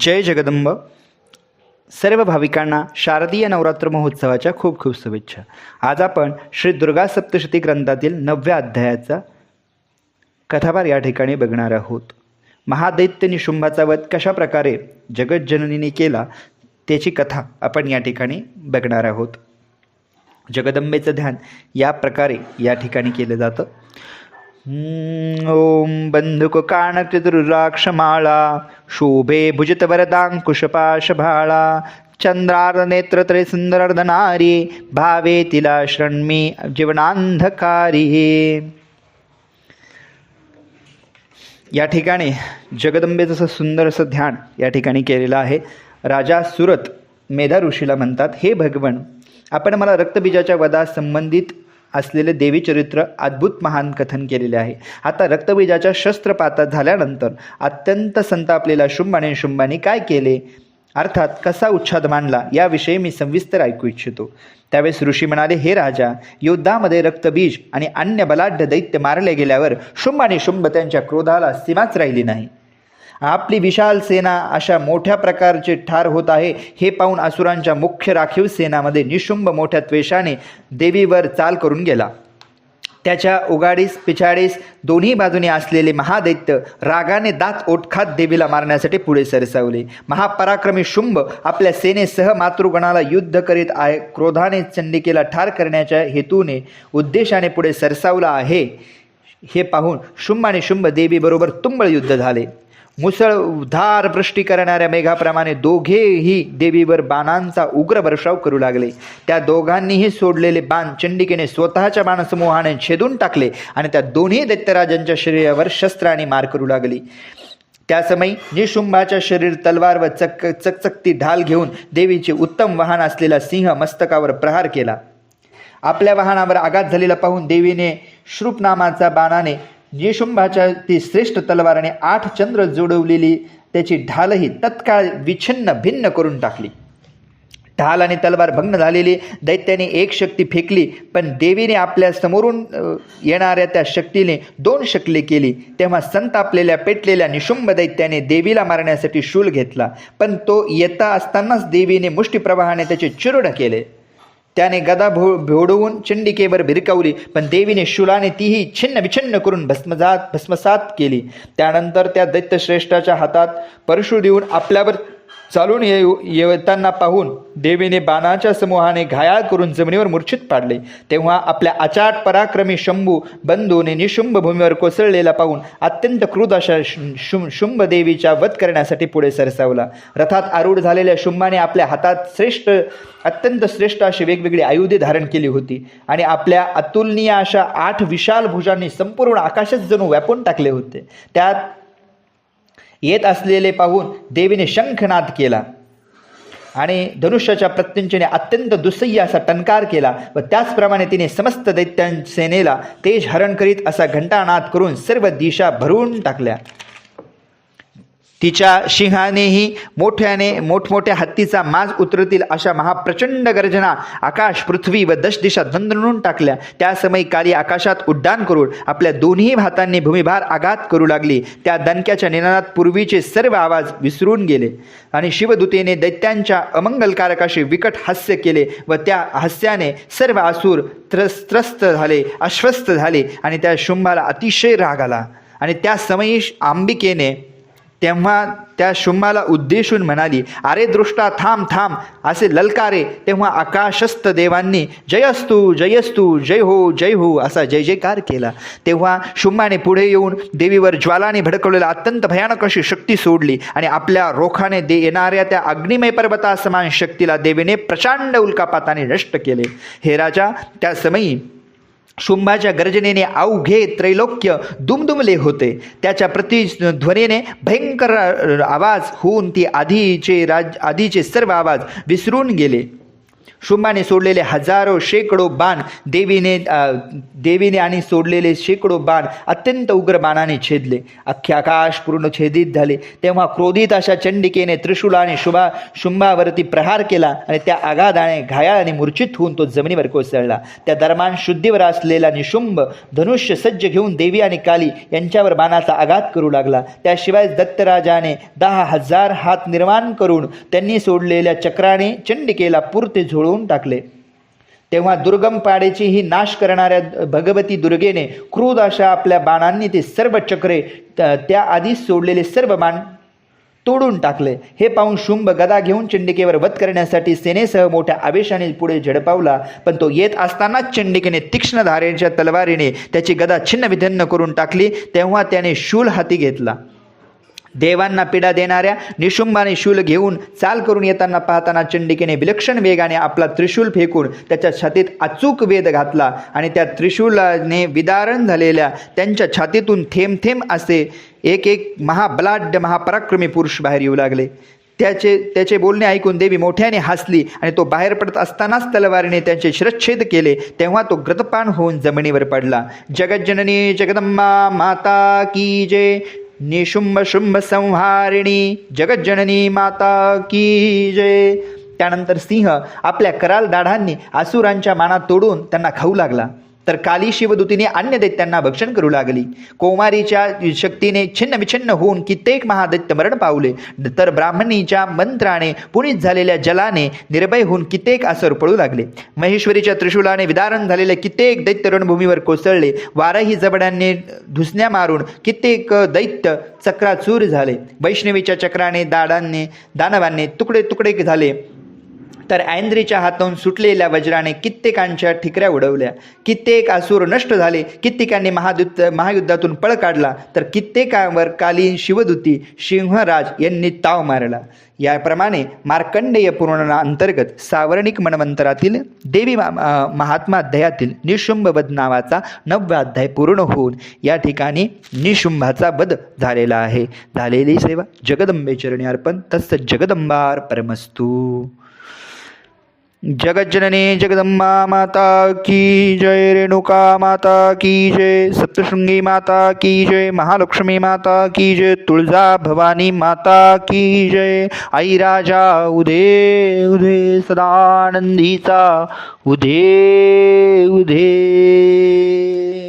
जय जगदंब. सर्व भाविकांना शारदीय नवरात्र महोत्सवाच्या खूप खूप शुभेच्छा. आज आपण श्री दुर्गा सप्तशती ग्रंथातील नवव्या अध्यायाचा कथाभार या ठिकाणी बघणार आहोत. महादैत्य निशुंभाचा वध कशा प्रकारे जगज्जननीने केला त्याची कथा आपण या ठिकाणी बघणार आहोत. जगदंबेचं ध्यान या प्रकारे या ठिकाणी केलं जातं. ओम बंधुक काणचतुर्राक्षमाळा शोभे भुजित वरदांकुशपाश भाळा चंद्रार नेत्रत्रे भावे तिला शृण्मी जीवनांधकारी या ठिकाणी जगदंबेचं असं सुंदर असं ध्यान या ठिकाणी केलेलं आहे. राजा सुरत मेधा ऋषीला म्हणतात हे भगवन आपण मला रक्तबीजाच्या वधास संबंधित असलेले देवी चरित्र अद्भुत महान कथन केलेले आहे. आता रक्तबीजाच्या शस्त्रपातात झाल्यानंतर अत्यंत संतापलेला शुंभाने शुंभाने काय केले? अर्थात कसा उच्छाद मांडला? याविषयी मी सविस्तर ऐकू इच्छितो. त्यावेळेस ऋषी म्हणाले हे राजा युद्धामध्ये रक्तबीज आणि अन्य बलाढ्य दैत्य मारले गेल्यावर शुंभ आणि शुंभ त्यांच्या क्रोधाला सीमाच राहिली नाही. आपली विशाल सेना अशा मोठ्या प्रकारचे ठार होत आहे हे पाहून असुरांच्या मुख्य राखीव सेनामध्ये निशुंभ मोठ्या त्वेषाने देवीवर चाल करून गेला. त्याच्या उगाडीस पिछाडीस दोन्ही बाजूने असलेले महादैत्य रागाने दात ओटखात देवीला मारण्यासाठी पुढे सरसावले. महापराक्रमी शुंभ आपल्या सेनेसह मातृगणाला युद्ध करीत आहे क्रोधाने चंडिकेला ठार करण्याच्या हेतूने उद्देशाने पुढे सरसावला आहे. हे पाहून शुंभ आणि शुंभ देवीबरोबर तुंबळ युद्ध झाले. मुसळधार वृष्टी करणाऱ्या मेघाप्रमाणे दोघेही देवीवर बाणांचा उग्र वर्षाव करू लागले. त्या दोघांनीही सोडलेले बाण चंडिकेने स्वतःच्या बाणसमूहाने छेदून टाकले आणि त्या दोन्ही दैत्यराजांच्या शरीरावर शस्त्राने मार करू लागली. त्यासमयी निशुंभाच्या शरीर तलवार व चक चकचकती ढाल घेऊन देवीचे उत्तम वाहन असलेला सिंह मस्तकावर प्रहार केला. आपल्या वाहनावर आघात झालेला पाहून देवीने श्रुप नामाचा बाणाने निशुंभाच्या ती श्रेष्ठ तलवाराने आठ चंद्र जोडवलेली त्याची ढालही तत्काळ विछिन्न भिन्न करून टाकली. ढाल आणि तलवार भग्न झालेली दैत्याने एक शक्ती फेकली पण देवीने आपल्या समोरून येणाऱ्या त्या शक्तीने दोन शकले केली. तेव्हा संतापलेल्या पेटलेल्या निशुंभ दैत्याने देवीला मारण्यासाठी शूल घेतला पण तो येता असतानाच देवीने मुष्टीप्रवाहाने त्याचे चिरुड केले. त्याने गदा भो भोडवून चंडिकेवर भिरकावली. पण देवीने शूलाने तीही छिन्न विछिन्न करून भस्मजात भस्मसात केली. त्यानंतर त्या दैत्यश्रेष्ठाच्या हातात परशु देऊन आपल्यावर चालून येऊ येताना पाहून देवीने बाणाच्या समूहाने घायाळ करून जमिनीवर मूर्छित पाडले. तेव्हा आपल्या अचाट पराक्रमी शंभू बंधूने निशुंभ भूमीवर कोसळलेला पाहून अत्यंत क्रुद्ध अशा शु- शुं शुंभ देवीचा वध करण्यासाठी पुढे सरसावला. रथात आरूढ झालेल्या शुंभाने आपल्या हातात श्रेष्ठ अत्यंत श्रेष्ठ अशी वेगवेगळी आयुधे धारण केली होती. आणि आपल्या अतुलनीय अशा आठ विशाल भुजांनी संपूर्ण आकाशच जणू व्यापून टाकले होते. त्यात येत असलेले पाहून देवीने शंखनाद केला. आणि धनुष्याच्या प्रत्यंचेने अत्यंत दुस्सह्य असा टणकार केला व त्याचप्रमाणे तिने समस्त दैत्यांसेनेला तेज हरण करीत असा घंटानाद करून सर्व दिशा भरून टाकल्या. तिच्या सिंहानेही मोठ्याने मोठमोठ्या हत्तीचा माज उतरतील अशा महाप्रचंड गर्जना आकाश पृथ्वी व दश दिशा धंदणून टाकल्या. त्या समयी काली आकाशात उड्डाण करून आपल्या दोन्ही भातांनी भूमिभार आघात करू लागली. त्या दणक्याच्या निनादात पूर्वीचे सर्व आवाज विसरून गेले आणि शिवदूतेने दैत्यांच्या अमंगलकारकाशी विकट हास्य केले व त्या हास्याने सर्व आसूर त्रस त्रस्त झाले अस्वस्थ झाले आणि त्या शुंभाला अतिशय राग आला. आणि त्या समयी अंबिकेने तेव्हा त्या शुम्माला उद्देशून म्हणाली अरे दृष्टा थांब थांब. असे ललकारे तेव्हा आकाशस्थ देवांनी जयस्तू जयस्तू जय हो जय हो असा जय जयकार केला. तेव्हा शुंभाने पुढे येऊन देवीवर ज्वालाने भडकवलेला अत्यंत भयानक अशी शक्ती सोडली आणि आपल्या रोखाने दे येणाऱ्या त्या अग्निमय पर्वतासमान शक्तीला देवीने प्रचंड उल्कापाताने नष्ट केले. हे राजा त्या समयी शुंभाच्या गर्जनेने अवघे त्रैलोक्य दुमदुमले होते. त्याच्या प्रतिध्वनीने भयंकर आवाज होऊन ती आधीचे राज आधीचे सर्व आवाज विसरून गेले. शुंभाने सोडलेले हजारो शेकडो बाण देवीने देवीने आणि सोडलेले शेकडो बाण अत्यंत उग्र बाणाने छेदले. अख्खे आकाश पूर्ण छेदित झाले. तेव्हा क्रोधित अशा चंडिकेने त्रिशूलाने शुभा शुंभावरती प्रहार केला आणि त्या आघादाने घायाळ आणि मूर्छित होऊन तो जमिनीवर कोसळला. त्या दरम्यान शुद्धीवर असलेला निशुंभ धनुष्य सज्ज घेऊन देवी आणि काली यांच्यावर बाणाचा आघात करू लागला. त्याशिवाय दत्तराजाने दहा हजार हात निर्माण करून त्यांनी सोडलेल्या चक्राने चंडिकेला पुरते झुळवून टाकले. तेव्हा दुर्गम पाडेची ही नाश करणाऱ्या भगवती दुर्गेने क्रूद अशा आपल्या बाणांनी ते सर्व चक्रे त- त्या आधीच सोडलेले सर्व बाण तोडून टाकले. हे पाहून शुंभ गदा घेऊन चंडिकेवर वध करण्यासाठी सेनेसह मोठ्या आवेशाने पुढे झडपावला पण तो येत असतानाच चंडिकेने तीक्ष्ण धारेच्या तलवारीने त्याची गदा छिन्न विधिन्न करून टाकली तेव्हा त्याने शूल हाती घेतला. देवांना पीडा देणाऱ्या निशुंभाने शूल घेऊन चाल करून येताना पाहताना चंडिकेने विलक्षण वेगाने आपला त्रिशूल फेकून त्याच्या छातीत अचूक वेध घातला आणि त्या त्रिशूलाने विदारण झालेल्या त्यांच्या छातीतून थेंब थेंब असे एक एक महाबलाढ्य महापराक्रमी पुरुष बाहेर येऊ लागले. त्याचे त्याचे बोलणे ऐकून देवी मोठ्याने हसली आणि तो बाहेर पडत असतानाच तलवारीने त्यांचे शिरच्छेद केले. तेव्हा तो ग्रतपान होऊन जमिनीवर पडला. जगज्जननी जगदंबा माता की जय. निशुंभ शुंभ संहारिणी जगज्जननी माता की जय. त्यानंतर सिंह आपल्या कराल दाढांनी आसुरांच्या माना तोडून त्यांना खाऊ लागला. तर काली शिवदूतीने अन्य दैत्यांना भक्षण करू लागली. कोमारीच्या शक्तीने छिन्न विछिन्न होऊन कित्येक महादैत्य मरण पावले. तर ब्राह्मणीच्या मंत्राने पुनीत झालेल्या जलाने निर्भय होऊन कित्येक असर पळू लागले. महेश्वरीच्या त्रिशूलाने विदारण झालेले कित्येक दैत्य रणभूमीवर कोसळले. वारही जबड्यांनी धुसण्या मारून कित्येक दैत्य चक्राचूर झाले. वैष्णवीच्या चक्राने दाडांनी दानवांनी तुकडे तुकडे झाले. तर ऐंद्रीच्या हातून सुटलेल्या वज्राने कित्येकांच्या ठिकऱ्या उडवल्या. कित्येक आसूर नष्ट झाले. कित्येकांनी महादुत महायुद्धातून पळ काढला. तर कित्येकावर कालीन शिवदूती सिंहराज यांनी ताव मारला. याप्रमाणे मार्कंडेय पुराणा अंतर्गत सावर्णिक मन्वंतरातील देवी मा- महात्मा अध्यायातील निशुंभवध नावाचा नववा अध्याय पूर्ण होऊन या ठिकाणी निशुंभाचा वध झालेला आहे. झालेली सेवा जगदंबे चरणी अर्पण. तसं जगदंबार परमस्तू. जगज्जननी जगदम्बा माता की जय रेणुका माता की जय सप्तशृंगी माता की जय महालक्ष्मी माता की जय तुळजा भवानी माता की जय। आई राजा उदे उदे सदानंदीचा उदे उदे।